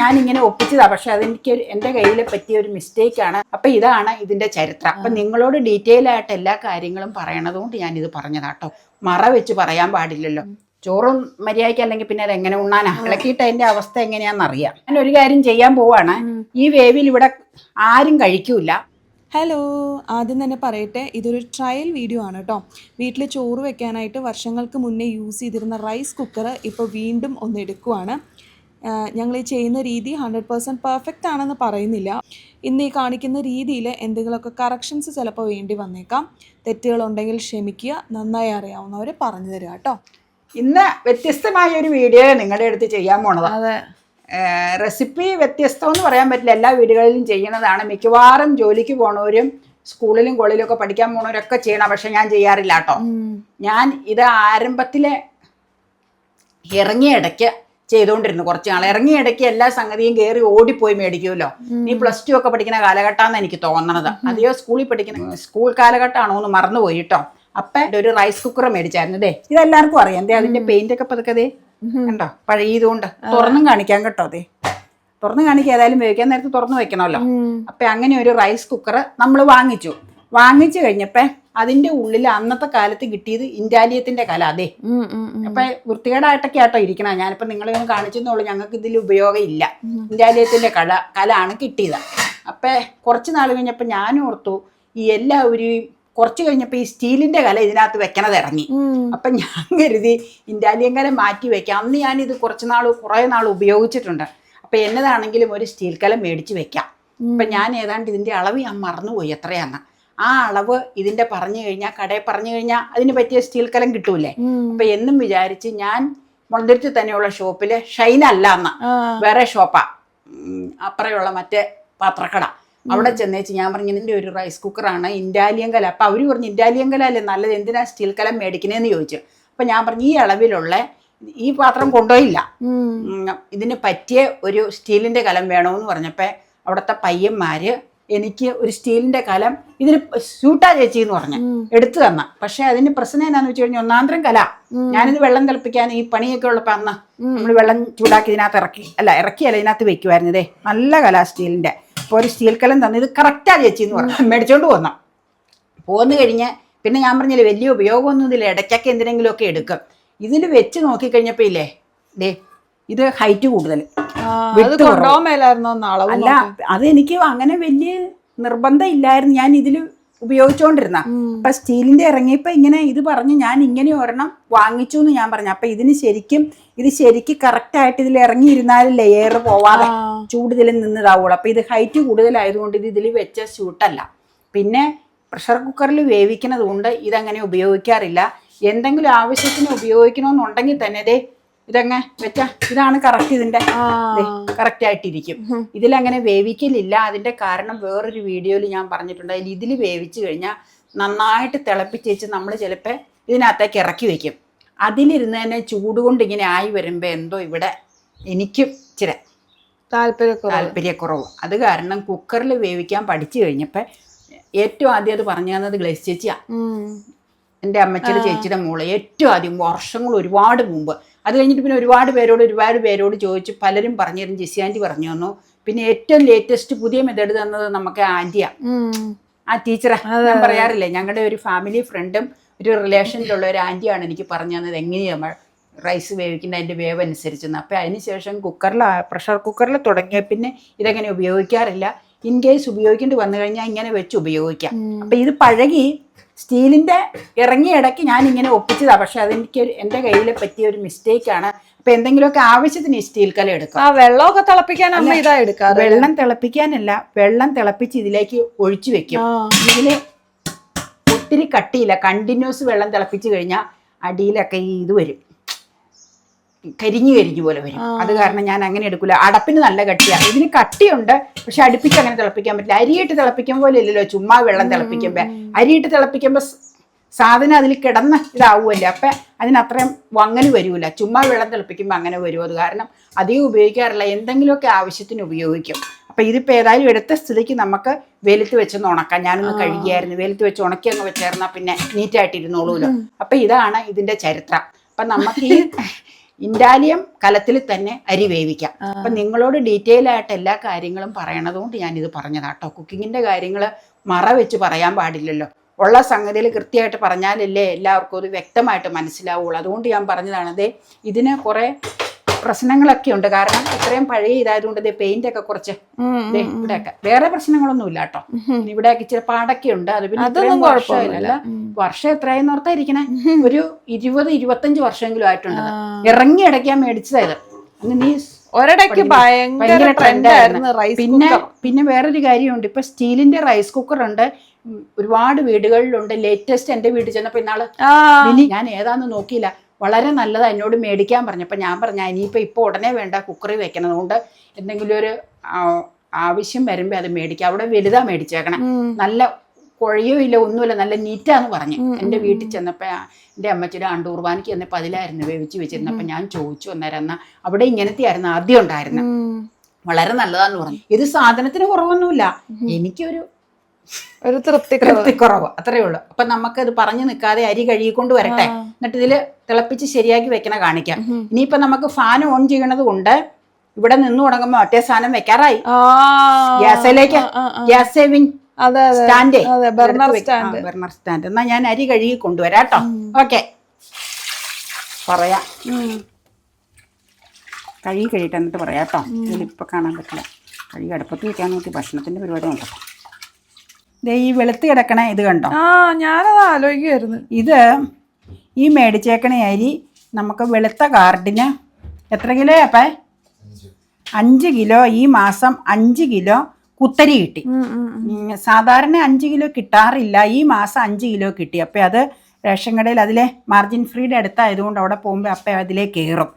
ഞാൻ ഇങ്ങനെ ഒപ്പിച്ചതാ. പക്ഷെ അതെനിക്ക് എന്റെ കയ്യിൽ പറ്റിയ ഒരു മിസ്റ്റേക്ക് ആണ് അപ്പൊ ഇതാണ് ഇതിന്റെ ചരിത്രം. അപ്പൊ നിങ്ങളോട് ഡീറ്റെയിൽ ആയിട്ട് എല്ലാ കാര്യങ്ങളും പറയണതുകൊണ്ട് ഞാൻ ഇത് പറഞ്ഞതാട്ടോ മറ വെച്ച് പറയാൻ പാടില്ലല്ലോ. ചോറും മര്യാദയ്ക്ക് അല്ലെങ്കിൽ പിന്നെ അത് എങ്ങനെ ഉണ്ണാനാ ഇളക്കിയിട്ട് അതിന്റെ അവസ്ഥ എങ്ങനെയാണെന്ന് അറിയാം ഞാൻ ഒരു കാര്യം ചെയ്യാൻ പോവാണ്. ഈ വേവിൽ ഇവിടെ ആരും കഴിക്കൂല. ഹലോ ആദ്യം തന്നെ പറയട്ടെ ഇതൊരു ട്രയൽ വീഡിയോ ആണ് കേട്ടോ വീട്ടിൽ ചോറ് വെക്കാനായിട്ട് വർഷങ്ങൾക്ക് മുന്നേ യൂസ് ചെയ്തിരുന്ന റൈസ് കുക്കർ ഇപ്പോൾ വീണ്ടും ഒന്ന് എടുക്കുവാണ്. ഞങ്ങൾ ഈ ചെയ്യുന്ന രീതി ഹൺഡ്രഡ് പേഴ്സന്റ് പെർഫെക്റ്റ് ആണെന്ന് പറയുന്നില്ല. ഇന്ന് ഈ കാണിക്കുന്ന രീതിയിൽ എന്തെങ്കിലുമൊക്കെ കറക്ഷൻസ് ചിലപ്പോൾ വേണ്ടി വന്നേക്കാം. തെറ്റുകളുണ്ടെങ്കിൽ ക്ഷമിക്കുക. നന്നായി അറിയാവുന്നവർ പറഞ്ഞു തരിക കേട്ടോ. ഇന്ന് വ്യത്യസ്തമായ ഒരു വീഡിയോ നിങ്ങളുടെ അടുത്ത് ചെയ്യാൻ പോണത്. അതെ. റെസിപ്പി വ്യത്യസ്തം എന്ന് പറയാൻ പറ്റില്ല. എല്ലാ വീടുകളിലും ചെയ്യുന്നതാണ്. മിക്കവാറും ജോലിക്ക് പോണവരും സ്കൂളിലും കോളേജിലും ഒക്കെ പഠിക്കാൻ പോണവരൊക്കെ ചെയ്യണം പക്ഷെ ഞാൻ ചെയ്യാറില്ല കേട്ടോ. ഞാൻ ഇത് ആരംഭത്തിലെ ഇറങ്ങിയ ഇടയ്ക്ക് ചെയ്തുകൊണ്ടിരുന്നു കുറച്ച് നാൾ ഇറങ്ങി ഇടയ്ക്ക് എല്ലാ സംഗതിയും കയറി ഓടിപ്പോയി മേടിക്കുമല്ലോ. നീ പ്ലസ് ടു ഒക്കെ പഠിക്കുന്ന കാലഘട്ടമാണെന്ന് എനിക്ക് തോന്നണത്. അതെയോ സ്കൂളിൽ പഠിക്കുന്ന സ്കൂൾ കാലഘട്ടമാണോ എന്ന് മറന്നുപോയി കേട്ടോ അപ്പം ഒരു റൈസ് കുക്കർ മേടിച്ചായിരുന്നു ദേ ഇതെല്ലാവർക്കും അറിയാം. അതെ അതിന്റെ പെയിന്റ് ഒക്കെ പതുക്കെ ദേ കണ്ടോ? പഴയതുകൊണ്ട്. തുറന്നും കാണിക്കാൻ കേട്ടോ അതെ തുറന്നു കാണിക്കുക. ഏതായാലും വേവിക്കാൻ നേരത്തെ തുറന്നു വെക്കണമല്ലോ. അപ്പൊ അങ്ങനെ ഒരു റൈസ് കുക്കർ നമ്മൾ വാങ്ങിച്ചു. വാങ്ങിച്ചു കഴിഞ്ഞപ്പോ അതിന്റെ ഉള്ളിൽ അന്നത്തെ കാലത്ത് കിട്ടിയത് ഇൻഡാലിയത്തിന്റെ കല അതെ. അപ്പൊ വൃത്തികേടായിട്ടൊക്കെ ആട്ടോ ഇരിക്കണ. ഞാനിപ്പോ നിങ്ങളെ ഒന്ന് കാണിച്ചെന്നുള്ളൂ ഞങ്ങൾക്ക് ഇതിൽ ഉപയോഗം ഇല്ല. ഇൻഡാലിയത്തിന്റെ കല കലാണ് കിട്ടിയത്. അപ്പൊ കുറച്ച് നാൾ കഴിഞ്ഞപ്പോ ഞാൻ ഓർത്തു ഈ എല്ലാവരും കുറച്ച് കഴിഞ്ഞപ്പോൾ ഈ സ്റ്റീലിന്റെ കല ഇതിനകത്ത് വെക്കണത് ഇറങ്ങി. അപ്പം ഞാൻ കരുതി ഇൻഡാലിയൻ കല മാറ്റി വെക്കാം. അന്ന് ഞാനിത് കുറച്ച് നാൾ കുറേ നാൾ ഉപയോഗിച്ചിട്ടുണ്ട്. അപ്പം എന്നതാണെങ്കിലും ഒരു സ്റ്റീൽ കല മേടിച്ച് വെക്കാം. അപ്പം ഞാൻ ഏതാണ്ട് ഇതിന്റെ അളവ് ഞാൻ മറന്നുപോയി എത്രയാന്ന് ആ അളവ് ഇതിന്റെ പറഞ്ഞു കഴിഞ്ഞാൽ കടയിൽ പറഞ്ഞു കഴിഞ്ഞാൽ അതിന് പറ്റിയ സ്റ്റീൽ കലം കിട്ടൂലേ? അപ്പൊ എന്നും വിചാരിച്ച് ഞാൻ മുളന്തിരിച്ച് തന്നെയുള്ള ഷോപ്പിൽ ഷൈൻ അല്ല എന്ന വേറെ ഷോപ്പാ. അപ്പറയുള്ള മറ്റേ പാത്രക്കട. അവിടെ ചെന്നേച്ച് ഞാൻ പറഞ്ഞു ഇതിന്റെ ഒരു റൈസ് കുക്കറാണ് ഇൻഡാലിയൻ കല. അപ്പം അവർ പറഞ്ഞു ഇൻഡാലിയൻ കല അല്ലേ നല്ലത്? എന്തിനാ സ്റ്റീൽ കലം മേടിക്കണേന്ന് ചോദിച്ചു. അപ്പം ഞാൻ പറഞ്ഞു ഈ അളവിലുള്ള ഈ പാത്രം കൊണ്ടുപോയില്ല. ഇതിന് പറ്റിയ ഒരു സ്റ്റീലിന്റെ കലം വേണമെന്ന് പറഞ്ഞപ്പോൾ അവിടുത്തെ പയ്യന്മാര് എനിക്ക് ഒരു സ്റ്റീലിന്റെ കലം ഇതിന് സ്യൂട്ടാ ചേച്ചി എന്ന് പറഞ്ഞു എടുത്തു തന്ന. പക്ഷെ അതിന് പ്രശ്നം എന്നാന്ന് വെച്ച് കഴിഞ്ഞാൽ ഒന്നാന്തരം കല. ഞാനിത് വെള്ളം തിളപ്പിക്കാൻ ഈ പണിയൊക്കെ ഉള്ളപ്പോ അന്ന് നമ്മൾ വെള്ളം ചൂടാക്കി ഇതിനകത്ത് ഇറക്കി. അല്ല ഇറക്കിയല്ല ഇതിനകത്ത് വെക്കുമായിരുന്നു ഇതേ നല്ല കല സ്റ്റീലിന്റെ. അപ്പോൾ ഒരു സ്റ്റീൽ കലം തന്നെ. ഇത് കറക്റ്റാ ചേച്ചി എന്ന് പറഞ്ഞു മേടിച്ചോണ്ട് പോന്നു. പോന്നു കഴിഞ്ഞ് പിന്നെ ഞാൻ പറഞ്ഞില്ലേ വലിയ ഉപയോഗമൊന്നും ഇതില്ല ഇടയ്ക്കൊക്കെ എന്തിനെങ്കിലുമൊക്കെ എടുക്കും. ഇതിൽ വെച്ച് നോക്കിക്കഴിഞ്ഞപ്പോൾ ഇല്ലേ ദേ ഇത് ഹൈറ്റ് കൂടുതൽ അല്ല അതെനിക്ക് അങ്ങനെ വലിയ നിർബന്ധം ഇല്ലായിരുന്നു ഞാൻ ഇതിൽ ഉപയോഗിച്ചുകൊണ്ടിരുന്ന അപ്പൊ സ്റ്റീലിന്റെ ഇറങ്ങിയപ്പോ ഇങ്ങനെ ഇത് പറഞ്ഞ് ഞാൻ ഇങ്ങനെ ഒരെണ്ണം വാങ്ങിച്ചു എന്ന് ഞാൻ പറഞ്ഞു. അപ്പൊ ഇതിന് ശരിക്കും ഇത് ശരിക്ക് കറക്റ്റ് ആയിട്ട് ഇതിൽ ഇറങ്ങിയിരുന്നാലും ലെയർ പോവാതെ ചൂട് ഇതിൽ നിന്നിതാവുള്ളൂ. അപ്പൊ ഇത് ഹൈറ്റ് കൂടുതലായതുകൊണ്ട് ഇത് ഇതിൽ വെച്ച ഷൂട്ടല്ല പിന്നെ പ്രഷർ കുക്കറിൽ വേവിക്കുന്നത് കൊണ്ട് ഇതങ്ങനെ ഉപയോഗിക്കാറില്ല. എന്തെങ്കിലും ആവശ്യത്തിന് ഉപയോഗിക്കണമെന്നുണ്ടെങ്കിൽ തന്നെ ഇതങ്ങ് വെച്ച ഇതാണ് കറക്റ്റ് ഇതിന്റെ കറക്റ്റ് ആയിട്ടിരിക്കും. ഇതിലങ്ങനെ വേവിക്കലില്ല. അതിന്റെ കാരണം വേറൊരു വീഡിയോയിൽ ഞാൻ പറഞ്ഞിട്ടുണ്ട്. അതിൽ ഇതിൽ വേവിച്ചു കഴിഞ്ഞാൽ നന്നായിട്ട് തിളപ്പിച്ചേച്ച് നമ്മൾ ചിലപ്പോൾ ഇതിനകത്തേക്ക് ഇറക്കി വെക്കും. അതിലിരുന്ന് തന്നെ ചൂട് കൊണ്ട് ഇങ്ങനെ ആയി വരുമ്പോൾ എന്തോ ഇവിടെ എനിക്കും ഇച്ചിരി താല്പര്യക്കുറവ്. താല്പര്യക്കുറവ്. അത് കാരണം കുക്കറിൽ വേവിക്കാൻ പഠിച്ചു കഴിഞ്ഞപ്പോൾ ഏറ്റവും ആദ്യം അത് പറഞ്ഞു തന്നത് ഗ്ലേസ് ചേച്ചിയാണ്. എന്റെ അമ്മച്ചിയുടെ ചേച്ചിയുടെ മോൾ ഏറ്റവും ആദ്യം വർഷങ്ങൾ ഒരുപാട് മുമ്പ് അത് കഴിഞ്ഞിട്ട് പിന്നെ ഒരുപാട് പേരോട് ഒരുപാട് പേരോട് ചോദിച്ച് പലരും പറഞ്ഞു തരും ജിസി ആന്റി പറഞ്ഞു തന്നു. പിന്നെ ഏറ്റവും ലേറ്റസ്റ്റ് പുതിയ മെത്തേഡ് തന്നത് നമുക്ക് ആന്റിയാണ് ആ ടീച്ചറെ. ഞാൻ പറയാറില്ലേ ഞങ്ങളുടെ ഒരു ഫാമിലി ഫ്രണ്ടും ഒരു റിലേഷനിലുള്ള ഒരു ആന്റിയാണ് എനിക്ക് പറഞ്ഞു തന്നത്. എങ്ങനെയാണ് നമ്മൾ റൈസ് വേവിക്കുന്നത് അതിന്റെ വേവ് അനുസരിച്ചെന്ന്. അപ്പോൾ അതിന് ശേഷം കുക്കറിൽ പ്രഷർ കുക്കറിൽ തുടങ്ങിയ പിന്നെ ഇതങ്ങനെ ഉപയോഗിക്കാറില്ല. ഇൻ കേസ് ഉപയോഗിക്കേണ്ടി വന്നു കഴിഞ്ഞാൽ ഇങ്ങനെ വെച്ച് ഉപയോഗിക്കാം. അപ്പം ഇത് പഴകി സ്റ്റീലിന്റെ ഇറങ്ങിയ ഇടയ്ക്ക് ഞാൻ ഇങ്ങനെ ഒപ്പിച്ചതാണ് പക്ഷെ അതെനിക്ക് എന്റെ കയ്യിൽ പറ്റിയ ഒരു മിസ്റ്റേക്കാണ് അപ്പം എന്തെങ്കിലുമൊക്കെ ആവശ്യത്തിന് ഈ സ്റ്റീൽ കല എടുക്കാം. ആ വെള്ളമൊക്കെ തിളപ്പിക്കാൻ അമ്മ ഇതാ എടുക്കാം വെള്ളം തിളപ്പിക്കാനല്ല വെള്ളം തിളപ്പിച്ച് ഇതിലേക്ക് ഒഴിച്ചു വെക്കും. ഇതിൽ ഒത്തിരി കട്ടിയില്ല. കണ്ടിന്യൂസ് വെള്ളം തിളപ്പിച്ച് കഴിഞ്ഞാൽ അടിയിലൊക്കെ ഈ ഇത് വരും. കരിഞ്ഞു കരിഞ്ഞു പോലെ വരും. അത് കാരണം ഞാൻ അങ്ങനെ എടുക്കില്ല അടപ്പിന് നല്ല കട്ടിയാണ് ഇതിന് കട്ടിയുണ്ട് പക്ഷെ അടുപ്പിച്ച് അങ്ങനെ തിളപ്പിക്കാൻ പറ്റില്ല. അരിയിട്ട് തിളപ്പിക്കാൻ പോലെ ഇല്ലല്ലോ ചുമ്മാ വെള്ളം തിളപ്പിക്കുമ്പോ. അരിയിട്ട് തിളപ്പിക്കുമ്പോ സാധനം അതിൽ കിടന്ന് ഇതാവുമല്ലോ. അപ്പം അതിനത്രയും വങ്ങൽ വരൂല. ചുമ്മാ വെള്ളം തിളപ്പിക്കുമ്പോൾ അങ്ങനെ വരും. അത് കാരണം അധികം ഉപയോഗിക്കാറില്ല. എന്തെങ്കിലുമൊക്കെ ആവശ്യത്തിന് ഉപയോഗിക്കും. അപ്പം ഇതിപ്പോൾ ഏതായാലും എടുത്ത സ്ഥിതിക്ക് നമുക്ക് വെയിലത്ത് വെച്ചൊന്ന് ഉണക്കാം. ഞാനൊന്ന് കഴുകിയായിരുന്നു. വെയിലത്ത് വെച്ച് ഉണക്കി അങ്ങ് വെച്ചേർന്നാൽ പിന്നെ നീറ്റായിട്ട് ഇരുന്നോളൂല്ലോ അപ്പം ഇതാണ് ഇതിന്റെ ചരിത്രം. അപ്പം നമുക്ക് ഈ ഇൻഡാലിയം കലത്തിൽ തന്നെ അരി വേവിക്കാം. അപ്പൊ നിങ്ങളോട് ഡീറ്റെയിൽ ആയിട്ട് എല്ലാ കാര്യങ്ങളും പറയണതുകൊണ്ട് ഞാനിത് പറഞ്ഞതാട്ടോ കുക്കിങ്ങിന്റെ കാര്യങ്ങൾ മറ വെച്ച് പറയാൻ പാടില്ലല്ലോ. ഉള്ള സംഗതിയിൽ കൃത്യമായിട്ട് പറഞ്ഞാലല്ലേ എല്ലാവർക്കും അത് വ്യക്തമായിട്ട് മനസ്സിലാവുള്ളൂ. അതുകൊണ്ട് ഞാൻ പറഞ്ഞതാണ് ദേ ഇതിന് കുറെ പ്രശ്നങ്ങളൊക്കെ ഉണ്ട്. കാരണം ഇത്രയും പഴയ ഇതായതുകൊണ്ട് ദേ പെയിന്റ് ഒക്കെ കുറച്ച് ഇവിടെയൊക്കെ. വേറെ പ്രശ്നങ്ങളൊന്നും ഇല്ല കേട്ടോ ഇവിടെയൊക്കെ ഇച്ചിരി പാടൊക്കെ ഉണ്ട്. അത് പിന്നെ വർഷം എത്രയെന്ന് ഓർത്താ ഇരിക്കണേ? ഒരു ഇരുപത് ഇരുപത്തഞ്ച് വർഷമെങ്കിലും ആയിട്ടുണ്ട്. ഇറങ്ങി അടയ്ക്കാൻ മേടിച്ചതായത് അന്ന് നീ ഒരിടയ്ക്ക് ഭയങ്കര ട്രെൻഡായിരുന്നു പിന്നെ പിന്നെ വേറൊരു കാര്യമുണ്ട്. ഇപ്പൊ സ്റ്റീലിന്റെ റൈസ് കുക്കർ ഉണ്ട്. ഒരുപാട് വീടുകളിലുണ്ട്. ലേറ്റസ്റ്റ് എന്റെ വീട്ടിൽ ചെന്നപ്പോ ഇന്നാൾ ഞാൻ ഏതാന്ന് നോക്കിയില്ല. വളരെ നല്ലത് എന്നോട് മേടിക്കാൻ പറഞ്ഞപ്പോൾ ഞാൻ പറഞ്ഞു ഇനിയിപ്പോൾ ഇപ്പോൾ ഉടനെ വേണ്ട കുക്കറി വെക്കണം. അതുകൊണ്ട് എന്തെങ്കിലും ഒരു ആവശ്യം വരുമ്പോൾ അത് മേടിക്കാം. അവിടെ വലുതാ മേടിച്ചേക്കണം. നല്ല കുഴയോ ഇല്ല ഒന്നുമില്ല നല്ല നീറ്റാന്ന് പറഞ്ഞു. എന്റെ വീട്ടിൽ ചെന്നപ്പോൾ എന്റെ അമ്മച്ചിയുടെ അണ്ടൂർവാനിക്ക് ചെന്നപ്പോൾ അതിലായിരുന്നു വേവിച്ച് വെച്ചിരുന്നപ്പോൾ ഞാൻ ചോദിച്ചു അന്നേരം അവിടെ ഇങ്ങനത്തെ ആയിരുന്നു ആദ്യം ഉണ്ടായിരുന്നു. വളരെ നല്ലതാന്ന് പറഞ്ഞു. ഇത് സാധനത്തിന് കുറവൊന്നുമില്ല. എനിക്കൊരു ഒരു തൃപ്തി കുറവ് അത്രേ ഉള്ളൂ. അപ്പൊ നമുക്കത് പറഞ്ഞു നിൽക്കാതെ അരി കഴുകിക്കൊണ്ട് വരട്ടെ. എന്നിട്ട് ഇതിൽ തിളപ്പിച്ച് ശരിയാക്കി വെക്കണ കാണിക്കാം. ഇനിയിപ്പൊ നമുക്ക് ഫാൻ ഓൺ ചെയ്യണത് കൊണ്ട് ഇവിടെ നിന്ന് തുടങ്ങുമ്പോ ഒറ്റേ സാധനം വെക്കാറായി. ഗ്യാസിലേക്ക്. Gas saving stand. Burner stand. എന്നാ ഞാൻ അരി കഴുകി കൊണ്ടുവരാട്ടോ ഓക്കെ. പറയാം. കഴുകി കഴിയിട്ട് എന്നിട്ട് പറയാം കേട്ടോ. ഇതിലിപ്പോൾ കാണാൻ പറ്റില്ല. കഴുകി അടുപ്പത്ത് വെക്കാൻ നോക്കി. ഭക്ഷണത്തിന്റെ പരിപാടി നോക്കട്ടെ ഈ വെളുത്ത് കിടക്കണ ഇത് കണ്ടോ? ആ ഞാനത് ആലോചിക്കുമായിരുന്നു ഇത് ഈ മേടിച്ചേക്കണ അരി നമുക്ക് വെളുത്ത കാർഡിന് എത്ര കിലോ അപ്പേ? അഞ്ച്. കിലോ ഈ മാസം അഞ്ച് കിലോ കുത്തരി കിട്ടി. സാധാരണ അഞ്ച് കിലോ കിട്ടാറില്ല. ഈ മാസം അഞ്ച് കിലോ കിട്ടി. അപ്പം അത് റേഷൻ കടയിൽ അതിലെ മാർജിൻ ഫ്രീയുടെ അടുത്തായതുകൊണ്ട് അവിടെ പോകുമ്പോൾ അപ്പ അതിലേ കയറും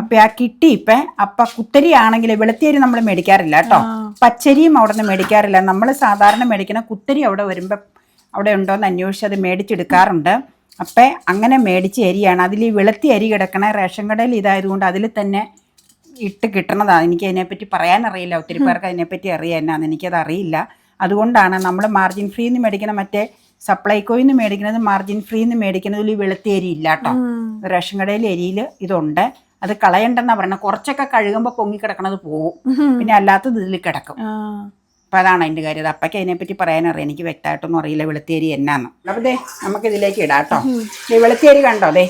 അപ്പം ആ കിട്ടി ഇപ്പം അപ്പ കുത്തരി ആണെങ്കിൽ വെളുത്തിയരി നമ്മൾ മേടിക്കാറില്ല കേട്ടോ പച്ചരിയും അവിടെ നിന്ന് മേടിക്കാറില്ല. നമ്മൾ സാധാരണ മേടിക്കുന്ന കുത്തരി അവിടെ വരുമ്പോൾ അവിടെ ഉണ്ടോയെന്ന് അന്വേഷിച്ച് അത് മേടിച്ചെടുക്കാറുണ്ട്. അപ്പം അങ്ങനെ മേടിച്ച അരിയാണ്. അതിൽ ഈ വെളുത്തി അരി കിടക്കണ റേഷൻ കടയിൽ ഇതായതുകൊണ്ട് അതിൽ തന്നെ ഇട്ട് കിട്ടണതാണ് എനിക്ക് അതിനെപ്പറ്റി പറയാനറിയില്ല. ഒത്തിരി പേർക്ക് അതിനെപ്പറ്റി അറിയാം എന്നാന്ന് എനിക്കത് അറിയില്ല അതുകൊണ്ടാണ് നമ്മൾ മാർജിൻ ഫ്രീ എന്ന് മേടിക്കുന്ന മറ്റേ സപ്ലൈകോയിൽ നിന്ന് മേടിക്കുന്നത് മാർജിൻ ഫ്രീന്ന് മേടിക്കുന്നതിൽ ഈ വെളുത്ത അരി ഇല്ല കേട്ടോ റേഷൻ കടയിൽ എരിയിൽ ഇതുണ്ട്. അത് കളയണ്ടെന്നാ പറയണത് കുറച്ചൊക്കെ കഴുകുമ്പോൾ പൊങ്ങി കിടക്കണത് പോവും. പിന്നെ അല്ലാത്തത് ഇതിൽ കിടക്കും. അപ്പൊ അതാണ് അതിന്റെ കാര്യം. അത് അപ്പയ്ക്ക് അതിനെപ്പറ്റി പറയാനറിയാം. എനിക്ക് വ്യക്തമായിട്ടൊന്നും അറിയില്ല വെളുത്തേരി എന്നാന്ന്. അപ്പോൾ ദേ നമുക്ക് ഇതിലേക്ക് ഇടാം കേട്ടോ. ഈ വെളുത്തേരി കണ്ടോ ദേ?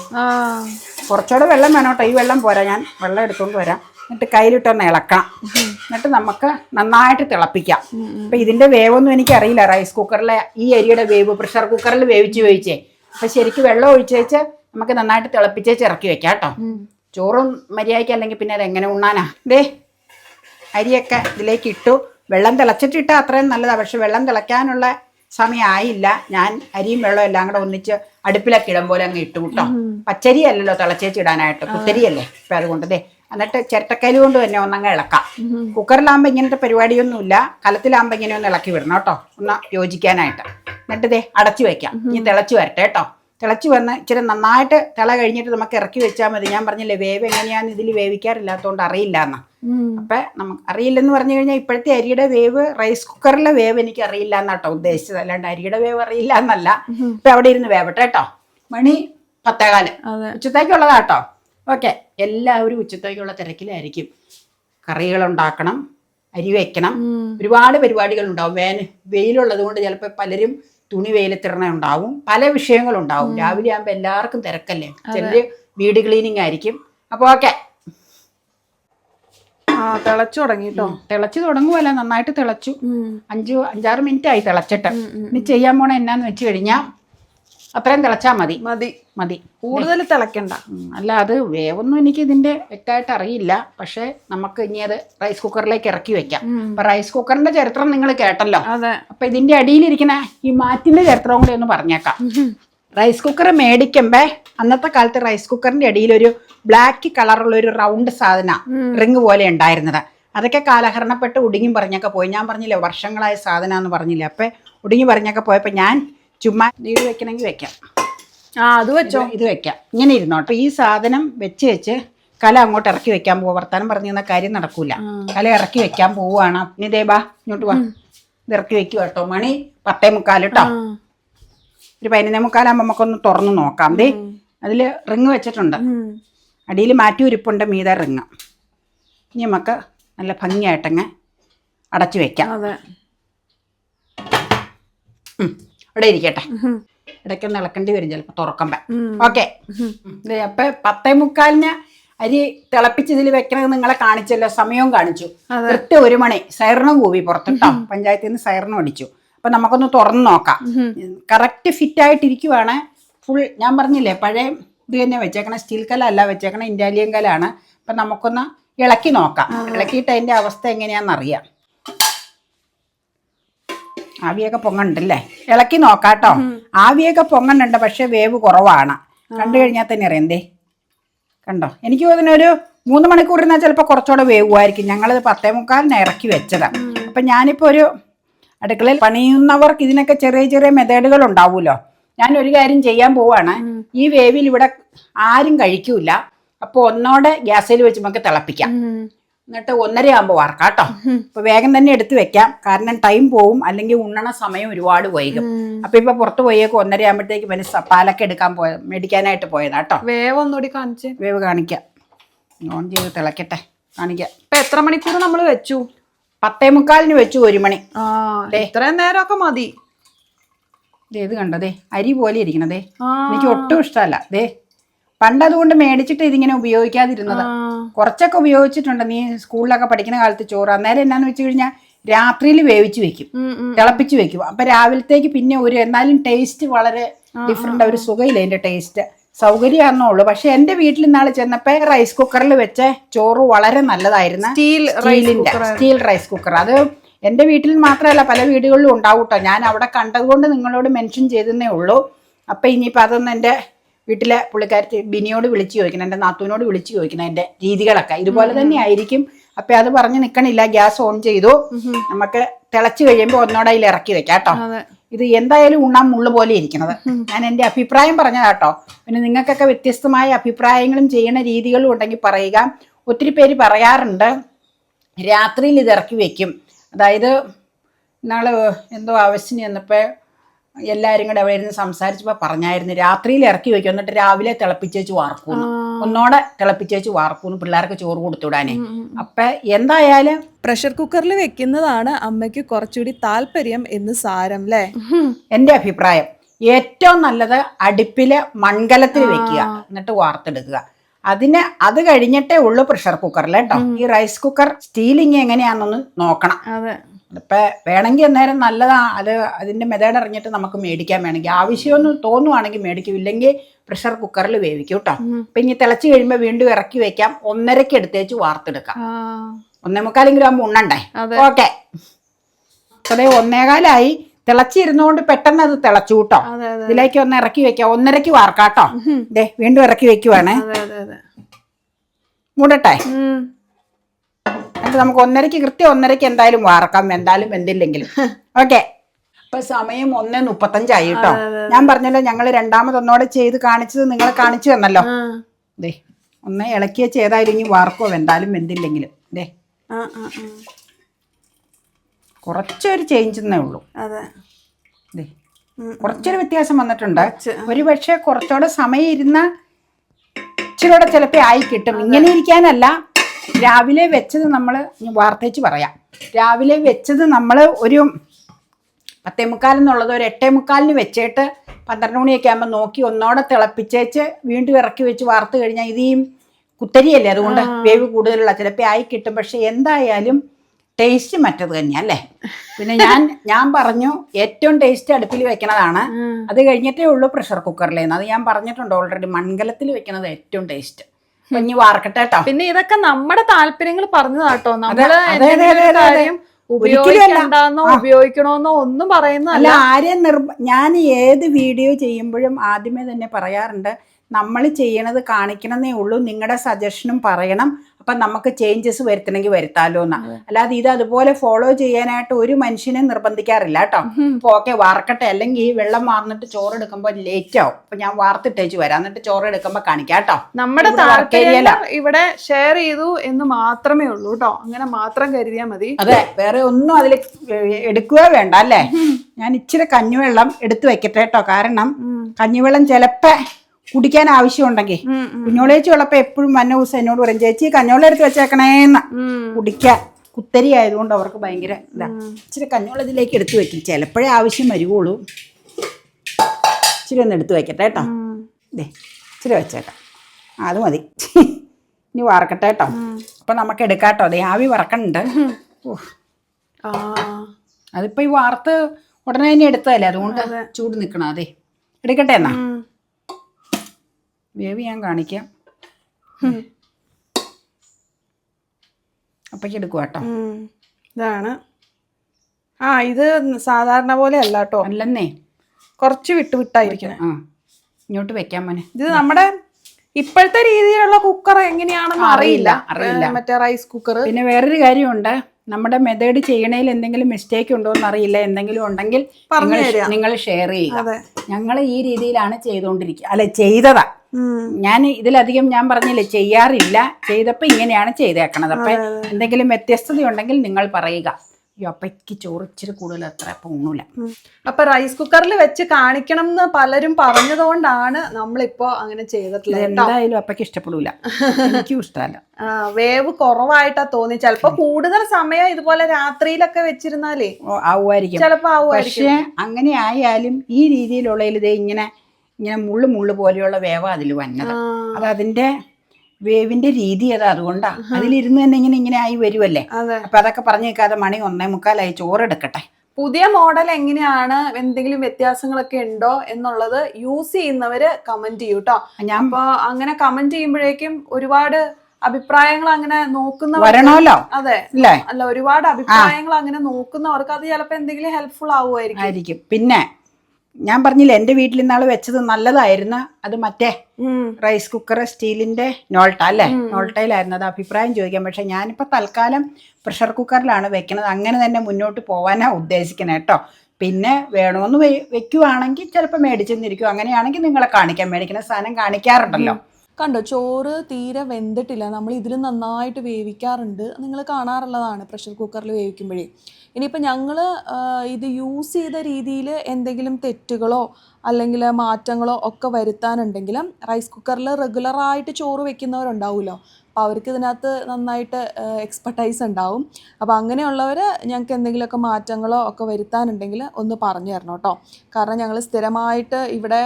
കുറച്ചുകൂടെ വെള്ളം വേണം കേട്ടോ. ഈ വെള്ളം പോരാ ഞാൻ. വെള്ളം എടുത്തുകൊണ്ട് വരാം. എന്നിട്ട് കയ്യിലിട്ടൊന്ന് ഇളക്കാം. എന്നിട്ട് നമുക്ക് നന്നായിട്ട് തിളപ്പിക്കാം. അപ്പം ഇതിന്റെ വേവൊന്നും എനിക്കറിയില്ല. റൈസ് കുക്കറിലെ ഈ അരിയുടെ വേവ് പ്രഷർ കുക്കറിൽ വേവിച്ച് വേവിച്ചേ. അപ്പൊ ശരിക്കും വെള്ളം ഒഴിച്ചേച്ച് നമുക്ക് നന്നായിട്ട് തിളപ്പിച്ചേച്ച് ഇറക്കി വെക്കാം കേട്ടോ. ചോറും മര്യാദയ്ക്ക് അല്ലെങ്കിൽ പിന്നെ അത് എങ്ങനെ ഉണ്ണാനാ? ദേ അരിയൊക്കെ ഇതിലേക്ക് ഇട്ടു. വെള്ളം തിളച്ചിട്ടിട്ടാൽ അത്രയും നല്ലതാണ് പക്ഷെ വെള്ളം തിളയ്ക്കാനുള്ള സമയമായില്ല ഞാൻ അരിയും വെള്ളവും എല്ലാം കൂടെ ഒന്നിച്ച് അടുപ്പിലൊക്കെ ഇടം പോലെ അങ്ങ് ഇട്ടു കേട്ടോ. പച്ചരി അല്ലല്ലോ തിളച്ചേച്ച് ഇടാനായിട്ട്. കുത്തരിയല്ലേ അപ്പം അതുകൊണ്ട് ദേ എന്നിട്ട് ചിരട്ടക്കൈൽ കൊണ്ട് തന്നെ ഒന്നങ്ങ് ഇളക്കാം. കുക്കറിലാകുമ്പോൾ ഇങ്ങനത്തെ പരിപാടിയൊന്നുമില്ല. കലത്തിലാകുമ്പോൾ ഇങ്ങനെ ഒന്ന് ഇളക്കി വിടണം കേട്ടോ. ഒന്ന് യോജിക്കാനായിട്ട്. എന്നിട്ട് ഇതേ അടച്ചു വെക്കാം. ഇനി തിളച്ച് വരട്ടെ കേട്ടോ. തിളച്ച് വന്ന് ഇച്ചിരി നന്നായിട്ട് തിള കഴിഞ്ഞിട്ട് നമുക്ക് ഇറക്കി വെച്ചാൽ മതി. ഞാൻ പറഞ്ഞില്ലേ വേവ് എങ്ങനെയാന്ന് ഇതിൽ വേവിക്കാറില്ലാത്തതുകൊണ്ട് അറിയില്ല എന്നാ അപ്പൊ നമുക്ക് അറിയില്ലെന്ന് പറഞ്ഞു കഴിഞ്ഞാൽ ഇപ്പോഴത്തെ അരിയുടെ വേവ് റൈസ് കുക്കറിലെ വേവ് എനിക്ക് അറിയില്ല എന്നാട്ടോ ഉദ്ദേശിച്ചത്. അല്ലാണ്ട് അരിയുടെ വേവ് അറിയില്ല എന്നല്ല ഇപ്പൊ അവിടെ ഇരുന്ന് വേവട്ടെ കേട്ടോ മണി പത്തേകാൽ. അതെ. ഓക്കെ എല്ലാവരും ഉച്ചത്തേക്കുള്ള തിരക്കിലായിരിക്കും. കറികൾ ഉണ്ടാക്കണം അരി വയ്ക്കണം ഒരുപാട് പരിപാടികൾ ഉണ്ടാവും. വേന വെയിലുള്ളത് കൊണ്ട് ചിലപ്പോൾ പലരും തുണി വെയിലത്തിടണ ഉണ്ടാവും. പല വിഷയങ്ങളുണ്ടാവും. രാവിലെ ആകുമ്പോൾ എല്ലാവർക്കും തിരക്കല്ലേ? ചെറിയ വീട് ക്ലീനിങ് ആയിരിക്കും. അപ്പോൾ ഓക്കെ. ആ തിളച്ചു തുടങ്ങി കേട്ടോ തിളച്ച് തുടങ്ങുമല്ല നന്നായിട്ട് തിളച്ചു. അഞ്ചു അഞ്ചാറ് മിനിറ്റ് ആയി തിളച്ചിട്ട്. ഇനി ചെയ്യാൻ പോണ എന്നാന്ന് വെച്ച് കഴിഞ്ഞാൽ അത്രയും തിളച്ചാൽ മതി. മതി. മതി. കൂടുതൽ തിളക്കണ്ട. അല്ല അത് വേവൊന്നും എനിക്ക് ഇതിന്റെ വ്യക്തമായിട്ട് അറിയില്ല. പക്ഷേ നമുക്ക് ഇനി അത് റൈസ് കുക്കറിലേക്ക് ഇറക്കി വെക്കാം. അപ്പൊ റൈസ് കുക്കറിന്റെ ചരിത്രം നിങ്ങൾ കേട്ടല്ലോ. അപ്പൊ ഇതിന്റെ അടിയിലിരിക്കുന്ന ഈ മാറ്റിന്റെ ചരിത്രവും കൂടി ഒന്ന് പറഞ്ഞേക്കാം. റൈസ് കുക്കർ മേടിക്കുമ്പേ അന്നത്തെ കാലത്ത് റൈസ് കുക്കറിന്റെ അടിയിൽ ഒരു ബ്ലാക്ക് കളറുള്ള ഒരു റൗണ്ട് സാധന റിങ് പോലെ ഉണ്ടായിരുന്നത്. അതൊക്കെ കാലഹരണപ്പെട്ട് ഒടുങ്ങി പറഞ്ഞൊക്കെ പോയി. ഞാൻ പറഞ്ഞില്ലേ വർഷങ്ങളായ സാധനം എന്ന് പറഞ്ഞില്ലേ. അപ്പൊ ഒടുങ്ങി പറഞ്ഞൊക്കെ പോയപ്പോ ഞാൻ ചുമ്മാ ഇത് വെക്കണമെങ്കിൽ വെക്കാം. ആ അത് വെച്ചോ. ഇത് വെക്കാം. ഇങ്ങനെ ഇരുന്നോട്ടെ ഈ സാധനം വെച്ച് വെച്ച് കല അങ്ങോട്ട് ഇറക്കി വെക്കാൻ പോവാ. വർത്താനം പറഞ്ഞു തന്ന കാര്യം നടക്കൂല. കല ഇറക്കി വെക്കാൻ പോവാണ്. ഇനി ദേ ബാ ഇങ്ങോട്ട് വാ. ഇത് ഇറക്കി വെക്കുക കേട്ടോ. മണി പത്തേ മുക്കാൽ കേട്ടോ ഒരു പതിനൊന്നേ മുക്കാലാകുമ്പോൾ നമുക്കൊന്ന് തുറന്ന് നോക്കാം. ദേ അതിൽ റിങ് വെച്ചിട്ടുണ്ട്. അടിയിൽ മാറ്റി ഉരുപ്പുണ്ട്. മീത റിങ്. ഇനി നമുക്ക് നല്ല ഭംഗിയായിട്ടങ്ങ് അടച്ചു വെക്കാം. അതെ. ഇവിടെ ഇരിക്കട്ടെ. ഇടയ്ക്ക് ഇളക്കേണ്ടി വരും ചിലപ്പോൾ തുറക്കുമ്പോ. ഓക്കെ. അപ്പൊ പത്തേ മുക്കാലിന് അരി തിളപ്പിച്ച് ഇതിൽ വെക്കണത് നിങ്ങളെ കാണിച്ചല്ലോ സമയവും കാണിച്ചു. കൃത്യം ഒരു മണി. സൈറണും കൂവി പുറത്തിട്ടോ പഞ്ചായത്തിൽ നിന്ന് സൈറണും അടിച്ചു അപ്പൊ നമുക്കൊന്ന് തുറന്ന് നോക്കാം. കറക്റ്റ് ഫിറ്റ് ആയിട്ടിരിക്കുവാണ് ഫുൾ ഞാൻ പറഞ്ഞില്ലേ പഴയ ഇത് തന്നെ വെച്ചേക്കണ സ്റ്റീൽ കലല്ല വെച്ചേക്കണ ഇന്റാലിയൻ കലാണ്. അപ്പൊ നമുക്കൊന്ന് ഇളക്കി നോക്കാം. ഇളക്കിയിട്ട് അതിന്റെ അവസ്ഥ എങ്ങനെയാണെന്നറിയാം. ആവിയൊക്കെ പൊങ്ങണ്ടല്ലേ ഇളക്കി നോക്കാട്ടോ. ആവിയൊക്കെ പൊങ്ങണ്ടുണ്ട് പക്ഷെ വേവ് കുറവാണ്. കണ്ടു കഴിഞ്ഞാൽ തന്നെ അറിയാം. എന്തേ? കണ്ടോ? എനിക്ക് ഇതിനൊരു മൂന്ന് മണിക്കൂർ ഇരുന്നാൽ ചിലപ്പോൾ കുറച്ചുകൂടെ വേവുമായിരിക്കും. ഞങ്ങളിത് പത്തേ മുക്കാലിന് ഇറക്കി വെച്ചതാണ് അപ്പം ഞാനിപ്പോൾ ഒരു അടുക്കളയിൽ പണിയുന്നവർക്ക് ഇതിനൊക്കെ ചെറിയ ചെറിയ മെത്തേഡുകൾ ഉണ്ടാവുമല്ലോ. ഞാൻ ഒരു കാര്യം ചെയ്യാൻ പോവാണ്. ഈ വേവിൽ ഇവിടെ ആരും കഴിക്കൂല. അപ്പോൾ ഒന്നോടെ ഗ്യാസിൽ വെച്ച് നമുക്ക് തിളപ്പിക്കാം. എന്നിട്ട് ഒന്നര ആകുമ്പോൾ വറക്കാം കേട്ടോ അപ്പൊ വേഗം തന്നെ എടുത്തു വെക്കാം. കാരണം ടൈം പോവും. അല്ലെങ്കിൽ ഉണ്ണണ സമയം ഒരുപാട് വൈകും. അപ്പൊ ഇപ്പൊ പുറത്തു പോയേക്ക് ഒന്നര ആകുമ്പോഴത്തേക്ക് പിന്നെ പാലൊക്കെ എടുക്കാൻ പോയ മേടിക്കാനായിട്ട് പോയതാ കേട്ടോ വേവ് ഒന്നുകൂടി കാണിച്ച്. വേവ് കാണിക്കാം. ഓൺ ചെയ്ത് തിളക്കട്ടെ. കാണിക്കാം. ഇപ്പൊ എത്ര മണിക്കൂർ നമ്മൾ വെച്ചു? പത്തേ മുക്കാലിന് വെച്ചു ഒരു മണി. ആ ഇത്രയും നേരമൊക്കെ മതി. ഇത് കണ്ടോ? ദേ അരി പോലെ ഇരിക്കണതേ എനിക്ക് ഒട്ടും ഇഷ്ടമല്ല. ദേ പണ്ട് അതുകൊണ്ട് മേടിച്ചിട്ട് ഇതിങ്ങനെ ഉപയോഗിക്കാതിരുന്നത്. കുറച്ചൊക്കെ ഉപയോഗിച്ചിട്ടുണ്ട്. നീ സ്കൂളിലൊക്കെ പഠിക്കുന്ന കാലത്ത് ചോറ് അന്നേരം എന്നാന്ന് വെച്ച് കഴിഞ്ഞാൽ രാത്രിയിൽ വേവിച്ച് വെക്കും. തിളപ്പിച്ചു വെക്കും. അപ്പൊ രാവിലത്തേക്ക് പിന്നെ ഒരു എന്നാലും ടേസ്റ്റ് വളരെ ഡിഫറെന്റ് ഒരു സുഖമില്ല അതിന്റെ ടേസ്റ്റ്. സൗകര്യമാണെന്നേ ഉള്ളൂ. പക്ഷെ എന്റെ വീട്ടിൽ ഇന്നാൾ ചെന്നപ്പോ റൈസ് കുക്കറിൽ വെച്ച ചോറ് വളരെ നല്ലതായിരുന്നു. സ്റ്റീൽ റൈലിന്റെ സ്റ്റീൽ റൈസ് കുക്കർ അത് എന്റെ വീട്ടിൽ മാത്രമല്ല പല വീടുകളിലും ഉണ്ടാവും കേട്ടോ ഞാൻ അവിടെ കണ്ടതുകൊണ്ട് നിങ്ങളോട് മെൻഷൻ ചെയ്തെന്നേ ഉള്ളൂ. അപ്പൊ ഇനിയിപ്പോ അതൊന്നും എന്റെ വീട്ടിലെ പുള്ളിക്കാരത്തി ബിനിയോട് വിളിച്ചു ചോദിക്കണം എന്റെ നാത്തൂനോട് വിളിച്ചു ചോദിക്കണം എന്റെ രീതികളൊക്കെ. ഇതുപോലെ തന്നെ ആയിരിക്കും അപ്പൊ അത് പറഞ്ഞ് നിൽക്കണില്ല ഗ്യാസ് ഓൺ ചെയ്തു. നമുക്ക് തിളച്ച് കഴിയുമ്പോൾ ഒന്നോടെ അതിൽ ഇറക്കി വെക്കാം കേട്ടോ. ഇത് എന്തായാലും ഉണ്ണാൻ മുള്ളു പോലെ ഇരിക്കുന്നത്. ഞാൻ എന്റെ അഭിപ്രായം പറഞ്ഞതാട്ടോ പിന്നെ നിങ്ങൾക്കൊക്കെ വ്യത്യസ്തമായ അഭിപ്രായങ്ങളും ചെയ്യുന്ന രീതികളും ഉണ്ടെങ്കിൽ പറയുക. ഒത്തിരി പേര് പറയാറുണ്ട് രാത്രിയിൽ ഇത് ഇറക്കി വെക്കും. അതായത് നാളെ എന്തോ ആവശ്യം ചെന്നപ്പോൾ എല്ലാവരും കൂടെ അവിടെ ഇരുന്ന് സംസാരിച്ചപ്പോൾ പറഞ്ഞായിരുന്നു രാത്രിയിൽ ഇറക്കി വെക്കും എന്നിട്ട് രാവിലെ തിളപ്പിച്ചേച്ച് വാർക്കൂന്ന് ഒന്നോടെ തിളപ്പിച്ചേച്ച് വാർക്കൂന്ന് പിള്ളേർക്ക് ചോറ് കൊടുത്തുവിടാനേ അപ്പം എന്തായാലും പ്രഷർ കുക്കറിൽ വെക്കുന്നതാണ് അമ്മയ്ക്ക് കുറച്ചുകൂടി താല്പര്യം എന്ന് സാരം അല്ലേ എന്റെ അഭിപ്രായം. ഏറ്റവും നല്ലത് അടുപ്പിൽ മൺകലത്തിൽ വെക്കുക എന്നിട്ട് വാർത്തെടുക്കുക. അതിന് അത് കഴിഞ്ഞിട്ടേ ഉള്ളൂ പ്രഷർ കുക്കറിൽ കേട്ടോ ഈ റൈസ് കുക്കർ സ്റ്റീലിങ് എങ്ങനെയാണെന്നൊന്ന് നോക്കണം. അതെ ഇപ്പൊ വേണമെങ്കിൽ അന്നേരം നല്ലതാ അത് അതിന്റെ മെതേഡ് അറിഞ്ഞിട്ട് നമുക്ക് മേടിക്കാൻ വേണമെങ്കിൽ. ആവശ്യമൊന്നും തോന്നുവാണെങ്കിൽ മേടിക്കും ഇല്ലെങ്കിൽ പ്രഷർ കുക്കറിൽ വേവിക്കും കേട്ടോ അപ്പൊ ഇനി തിളച്ച് കഴിയുമ്പോൾ വീണ്ടും ഇറക്കി വെക്കാം. ഒന്നരക്ക് എടുത്തേച്ച് വാർത്തെടുക്കാം. ഒന്നേ മുക്കാലെങ്കിലും ആകുമ്പോൾ ഉണ്ണണ്ടേ. ഓക്കെ. അതെ ഒന്നേകാലായി. തിളച്ചിരുന്നുകൊണ്ട് പെട്ടെന്ന് അത് തിളച്ചു കേട്ടോ ഇതിലേക്ക് ഒന്ന് ഇറക്കി വെക്കാം. ഒന്നരക്ക് വാർക്കാട്ടോ ദേ വീണ്ടും ഇറക്കി വെക്കുവാണേ. മൂടട്ടെ? ഉം. നമുക്ക് ഒന്നരക്ക് കൃത്യം ഒന്നരക്ക് എന്തായാലും വാർക്കാം. എന്തായാലും എന്തില്ലെങ്കിലും ഓക്കെ ഇപ്പൊ സമയം ഒന്നേ മുപ്പത്തഞ്ചായി കേട്ടോ. ഞാൻ പറഞ്ഞല്ലോ ഞങ്ങൾ രണ്ടാമത് ഒന്നോടെ ചെയ്ത് കാണിച്ചത് നിങ്ങളെ കാണിച്ചു തന്നല്ലോ. ദേ ഒന്ന് ഇളക്കിയ ചെയ്തായാലും ഇനി വാർക്കോ എന്തായാലും എന്തില്ലെങ്കിലും ദേ. കുറച്ചൊരു ചേഞ്ച് എന്നേ ഉള്ളൂ. ദേ. കുറച്ചൊരു വ്യത്യാസം വന്നിട്ടുണ്ട്. ഒരു പക്ഷേ കുറച്ചുകൂടെ സമയം ഇരുന്ന ഇച്ചിരൂടെ ചിലപ്പോൾ ആയി കിട്ടും. ഇങ്ങനെ ഇരിക്കാനല്ല. രാവിലെ വെച്ചത് നമ്മൾ വാർത്തേച്ച് പറയാം. രാവിലെ വെച്ചത് നമ്മൾ ഒരു പത്തേ മുക്കാലെന്നുള്ളത് ഒരു എട്ടേ മുക്കാലിന് വെച്ചിട്ട് പന്ത്രണ്ട് മണിയൊക്കെ ആകുമ്പോൾ നോക്കി ഒന്നോടെ തിളപ്പിച്ചേച്ച് വീണ്ടും ഇറക്കി വെച്ച് വാർത്ത് കഴിഞ്ഞാൽ ഇത് ഈ കുത്തരിയല്ലേ? അതുകൊണ്ട് വേവ് കൂടുതലുള്ള ചിലപ്പോൾ ആയി കിട്ടും. പക്ഷെ എന്തായാലും ടേസ്റ്റ് മറ്റത് തന്നെയല്ലേ പിന്നെ ഞാൻ ഞാൻ പറഞ്ഞു ഏറ്റവും ടേസ്റ്റ് അടുപ്പിൽ വെക്കണതാണ്. അത് കഴിഞ്ഞിട്ടേ ഉള്ളൂ പ്രഷർ കുക്കറിലേന്ന്. അത് ഞാൻ പറഞ്ഞിട്ടുണ്ട് ഓൾറെഡി മൺകലത്തിൽ വെക്കണത് ഏറ്റവും ടേസ്റ്റ്. ഇനി വാർക്കട്ടെ കേട്ടോ പിന്നെ ഇതൊക്കെ നമ്മുടെ താല്പര്യങ്ങൾ പറഞ്ഞതാട്ടോ നമ്മൾ എന്തെങ്കിലും. കാര്യം. ഉപയോഗിക്കണ്ടെന്നോ ഉപയോഗിക്കണോന്നോ ഒന്നും പറയുന്നതല്ല അല്ല ആരെയും നിർബ ഞാൻ ഏത് വീഡിയോ ചെയ്യുമ്പോഴും ആദ്യമേ തന്നെ പറയാറുണ്ട് നമ്മൾ ചെയ്യണത് കാണിക്കണമെന്നേ ഉള്ളൂ നിങ്ങളുടെ സജഷനും പറയണം അപ്പം നമുക്ക് ചേഞ്ചസ് വരുത്തണമെങ്കിൽ വരുത്താലോ എന്നാ. അല്ലാതെ ഇത് അതുപോലെ ഫോളോ ചെയ്യാനായിട്ട് ഒരു മനുഷ്യനെ നിർബന്ധിക്കാറില്ല കേട്ടോ. അപ്പോൾ ഓക്കെ വാർക്കട്ടെ. അല്ലെങ്കിൽ ഈ വെള്ളം വാർന്നിട്ട് ചോറ് എടുക്കുമ്പോൾ ലേറ്റ് ആവും. അപ്പം ഞാൻ വാർത്തിട്ടേച്ച് വരാം. എന്നിട്ട് ചോറ് എടുക്കുമ്പോൾ കാണിക്കാം കേട്ടോ. നമ്മുടെ ഇവിടെ ഷെയർ ചെയ്തു എന്ന് മാത്രമേ ഉള്ളൂ കേട്ടോ. അങ്ങനെ മാത്രം കരുതിയാ മതി. അതെ വേറെ ഒന്നും അതിൽ എടുക്കുക വേണ്ട അല്ലേ? ഞാൻ ഇച്ചിരി കഞ്ഞിവെള്ളം എടുത്തു വെക്കട്ടെ കേട്ടോ. കാരണം കഞ്ഞിവെള്ളം ചിലപ്പോ കുടിക്കാൻ ആവശ്യമുണ്ടെങ്കിൽ. കുഞ്ഞോളേച്ചി ഉള്ളപ്പോ എപ്പോഴും മന്ന ദിവസം എന്നോട് പറയും ചേച്ചി കഞ്ഞോള എടുത്ത് വെച്ചേക്കണേന്ന്. കുടിക്കാൻ. കുത്തരി ആയതുകൊണ്ട് അവർക്ക് ഭയങ്കര ഇതാ. ഇച്ചിരി കഞ്ഞോള ഇതിലേക്ക് എടുത്തു വെക്കും. ചിലപ്പോഴേ ആവശ്യം വരുവുള്ളൂ. ഇച്ചിരി ഒന്ന് എടുത്തു വെക്കട്ടെ കേട്ടോ. ഇതേ ഇച്ചിരി വെച്ചേക്കാം. അത് മതി. ഇനി വറക്കട്ടെ കേട്ടോ. അപ്പം നമുക്ക് എടുക്കാട്ടോ അതെ ആവി വറക്കണുണ്ട്. അതിപ്പോ അതിപ്പോൾ ഈ വാർത്ത് ഉടനെ തന്നെ എടുത്തതല്ലേ? അതുകൊണ്ട് ചൂട് നിൽക്കണം അതെ. എടുക്കട്ടെ എന്നാ. വേവ് ഞാൻ കാണിക്കാം. അപ്പയ്ക്ക് എടുക്കുക കേട്ടോ. ഇതാണ്. ആ ഇത് സാധാരണ പോലെ അല്ല കേട്ടോ. അല്ലെന്നേ. കുറച്ച് വിട്ട് വിട്ടായിരിക്കണം ആ ഇങ്ങോട്ട് വെക്കാൻ മോനെ. ഇത് നമ്മുടെ ഇപ്പോഴത്തെ രീതിയിലുള്ള കുക്കർ എങ്ങനെയാണെന്ന് അറിയില്ല അറിയില്ല. മറ്റേ റൈസ് കുക്കർ. പിന്നെ വേറൊരു കാര്യമുണ്ട്. നമ്മുടെ മെത്തേഡ് ചെയ്യണതിൽ എന്തെങ്കിലും മിസ്റ്റേക്ക് ഉണ്ടോ എന്ന് അറിയില്ല. എന്തെങ്കിലും ഉണ്ടെങ്കിൽ പറഞ്ഞു നിങ്ങൾ- ഷെയർ ചെയ്യുക. ഞങ്ങൾ ഈ രീതിയിലാണ് ചെയ്തുകൊണ്ടിരിക്കുക. അല്ലെ ചെയ്തതാ. ഞാൻ ഇതിലധികം ഞാൻ പറഞ്ഞില്ലേ ചെയ്യാറില്ല. ചെയ്തപ്പോൾ ഇങ്ങനെയാണ് ചെയ്തേക്കണത്. അപ്പം എന്തെങ്കിലും വ്യത്യസ്തത ഉണ്ടെങ്കിൽ നിങ്ങൾ പറയുക. അയ്യോ അപ്പയ്ക്ക് ചോറ് ഇച്ചിരി കൂടുതൽ അത്ര അപ്പം അപ്പൊ റൈസ് കുക്കറിൽ വെച്ച് കാണിക്കണം എന്ന് പലരും പറഞ്ഞതുകൊണ്ടാണ് നമ്മളിപ്പോ അങ്ങനെ ചെയ്തിട്ടുള്ളത് എന്തായാലും അപ്പയ്ക്ക് ഇഷ്ടപ്പെടൂല. എനിക്കും ഇഷ്ടമല്ല. ആ, വേവ് കുറവായിട്ടാ തോന്നി ചിലപ്പോ കൂടുതൽ സമയം ഇതുപോലെ രാത്രിയിലൊക്കെ വെച്ചിരുന്നാലേ ആവുമായിരിക്കും. ചിലപ്പോ ആവുമായിരിക്കും. പക്ഷേ അങ്ങനെ ആയാലും ഈ രീതിയിലുള്ളതിൽ ഇതേ ഇങ്ങനെ ഇങ്ങനെ മുള്ളു മുള്ളു പോലെയുള്ള വേവ അതിൽ വന്നത്. അത് അതിന്റെ വേവിന്റെ രീതി അതാ അതുകൊണ്ടാ. അതിലിരുന്ന് തന്നെ ഇങ്ങനെ ഇങ്ങനെ ആയി വരുമല്ലേ അപ്പൊ അതൊക്കെ പറഞ്ഞു നിൽക്കാതെ മണി ഒന്നേ മുക്കാലായി ചോറെടുക്കട്ടെ. പുതിയ മോഡൽ എങ്ങനെയാണ്? എന്തെങ്കിലും വ്യത്യാസങ്ങളൊക്കെ ഉണ്ടോ എന്നുള്ളത് യൂസ് ചെയ്യുന്നവര് കമന്റ് ചെയ്യൂ കേട്ടോ ഞാൻ അപ്പൊ അങ്ങനെ കമന്റ് ചെയ്യുമ്പോഴേക്കും ഒരുപാട് അഭിപ്രായങ്ങൾ അങ്ങനെ നോക്കുന്നവർ വരണമല്ലോ? അതെ. അല്ലേ അല്ല ഒരുപാട് അഭിപ്രായങ്ങൾ അങ്ങനെ നോക്കുന്നവർക്ക് അത് ചിലപ്പോ എന്തെങ്കിലും ഹെൽപ്ഫുൾ ആവുമായിരിക്കും. ആയിരിക്കും. പിന്നെ ഞാൻ പറഞ്ഞില്ല എന്റെ വീട്ടിൽ ഇന്നാൾ വെച്ചത് നല്ലതായിരുന്നു അത് മറ്റേ റൈസ് കുക്കർ സ്റ്റീലിന്റെ നോൾട്ട അല്ലേ? നോൾട്ടയിലായിരുന്നു അത് അഭിപ്രായം ചോദിക്കാം പക്ഷെ ഞാനിപ്പോൾ തൽക്കാലം പ്രഷർ കുക്കറിലാണ് വെക്കുന്നത് അങ്ങനെ തന്നെ മുന്നോട്ട് പോകാനാണ് ഉദ്ദേശിക്കുന്നത് കേട്ടോ. പിന്നെ വേണമെന്ന് വെ- വെക്കുവാണെങ്കിൽ ചിലപ്പോൾ മേടിച്ചെന്നിരിക്കും അങ്ങനെയാണെങ്കിൽ നിങ്ങളെ കാണിക്കാം. മേടിക്കുന്ന സാധനം കാണിക്കാറുണ്ടല്ലോ. കണ്ടോ ചോറ് തീരെ വെന്തിട്ടില്ല. നമ്മൾ ഇതിൽ നന്നായിട്ട് വേവിക്കാറുണ്ട്. നിങ്ങൾ കാണാറുള്ളതാണ് പ്രഷർ കുക്കറിൽ വേവിക്കുമ്പോഴേ. ഇനിയിപ്പോൾ ഞങ്ങൾ ഇത് യൂസ് ചെയ്ത രീതിയിൽ എന്തെങ്കിലും തെറ്റുകളോ അല്ലെങ്കിൽ മാറ്റങ്ങളോ ഒക്കെ വരുത്താനുണ്ടെങ്കിലും റൈസ് കുക്കറിൽ റെഗുലറായിട്ട് ചോറ് വെക്കുന്നവരുണ്ടാവുമല്ലോ. അപ്പോൾ അവർക്ക് ഇതിനകത്ത് നന്നായിട്ട് എക്സ്പെർട്ടൈസ് ഉണ്ടാവും. അപ്പോൾ അങ്ങനെയുള്ളവർ ഞങ്ങൾക്ക് എന്തെങ്കിലുമൊക്കെ മാറ്റങ്ങളോ ഒക്കെ വരുത്താനുണ്ടെങ്കിൽ ഒന്ന് പറഞ്ഞു തരണം കേട്ടോ. കാരണം ഞങ്ങൾ സ്ഥിരമായിട്ട് ഇവിടെ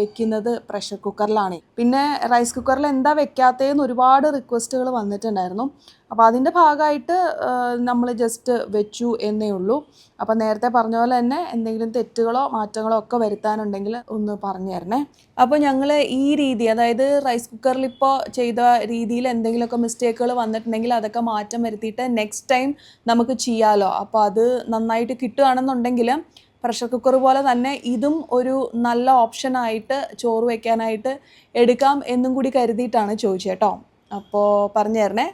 വെക്കുന്നത് പ്രഷർ കുക്കറിലാണ് പിന്നെ റൈസ് കുക്കറിൽ എന്താ വെക്കാത്തതെന്ന് ഒരുപാട് റിക്വസ്റ്റുകൾ വന്നിട്ടുണ്ടായിരുന്നു. അപ്പോൾ അതിന്റെ ഭാഗമായിട്ട് നമ്മൾ ജസ്റ്റ് വെച്ചു എന്നേ ഉള്ളൂ. അപ്പോൾ നേരത്തെ പറഞ്ഞ പോലെ തന്നെ എന്തെങ്കിലും തെറ്റുകളോ മാറ്റങ്ങളോ ഒക്കെ വരുത്താനുണ്ടെങ്കിൽ ഒന്ന് പറഞ്ഞു തരണേ. അപ്പോൾ ഞങ്ങൾ ഈ രീതി അതായത് റൈസ് കുക്കറിൽ ഇപ്പോൾ ചെയ്ത രീതിയിൽ എന്തെങ്കിലുമൊക്കെ മിസ്റ്റേക്കുകൾ വന്നിട്ടുണ്ടെങ്കിൽ അതൊക്കെ മാറ്റം വരുത്തിയിട്ട് നെക്സ്റ്റ് ടൈം നമുക്ക് ചെയ്യാമല്ലോ അപ്പോൾ അത് നന്നായിട്ട് കിട്ടുകയാണെന്നുണ്ടെങ്കിൽ പ്രഷർ കുക്കർ പോലെ തന്നെ ഇതും ഒരു നല്ല ഓപ്ഷനായിട്ട് ചോറ് വയ്ക്കാനായിട്ട് എടുക്കാം എന്നും കൂടി കരുതിയിട്ടാണ് ചോദിച്ചേട്ടോ അപ്പോൾ പറഞ്ഞു തരണേ.